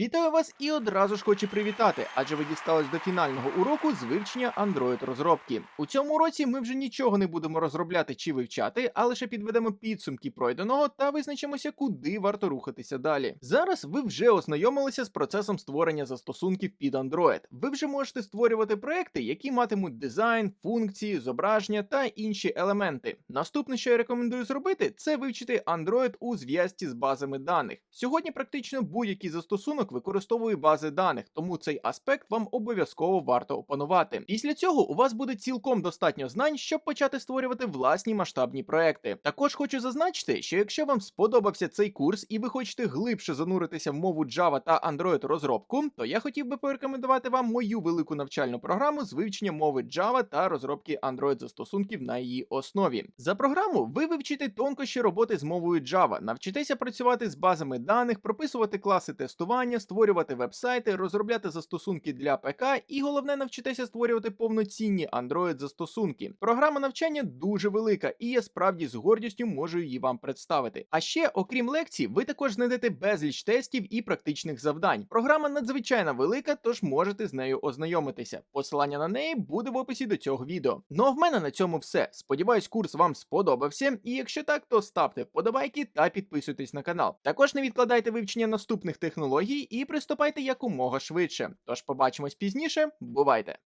Вітаю вас і одразу ж хочу привітати, адже ви дістались до фінального уроку з вивчення Android розробки. У цьому уроці ми вже нічого не будемо розробляти чи вивчати, а лише підведемо підсумки пройденого та визначимося, куди варто рухатися далі. Зараз ви вже ознайомилися з процесом створення застосунків під Android. Ви вже можете створювати проекти, які матимуть дизайн, функції, зображення та інші елементи. Наступне, що я рекомендую зробити, це вивчити Android у зв'язці з базами даних. Сьогодні практично будь-який застосунок використовує бази даних, тому цей аспект вам обов'язково варто опанувати. Після цього у вас буде цілком достатньо знань, щоб почати створювати власні масштабні проекти. Також хочу зазначити, що якщо вам сподобався цей курс і ви хочете глибше зануритися в мову Java та Android розробку, то я хотів би порекомендувати вам мою велику навчальну програму з вивчення мови Java та розробки Android застосунків на її основі. За програму ви вивчите тонкощі роботи з мовою Java, навчитеся працювати з базами даних, прописувати класи тестування, створювати вебсайти, розробляти застосунки для ПК і головне навчитеся створювати повноцінні Android застосунки. Програма навчання дуже велика, і я справді з гордістю можу її вам представити. А ще, окрім лекцій, ви також знайдете безліч тестів і практичних завдань. Програма надзвичайно велика, тож можете з нею ознайомитися. Посилання на неї буде в описі до цього відео. Ну а в мене на цьому все. Сподіваюсь, курс вам сподобався. І якщо так, то ставте вподобайки та підписуйтесь на канал. Також не відкладайте вивчення наступних технологій і приступайте якомога швидше. Тож побачимось пізніше. Бувайте!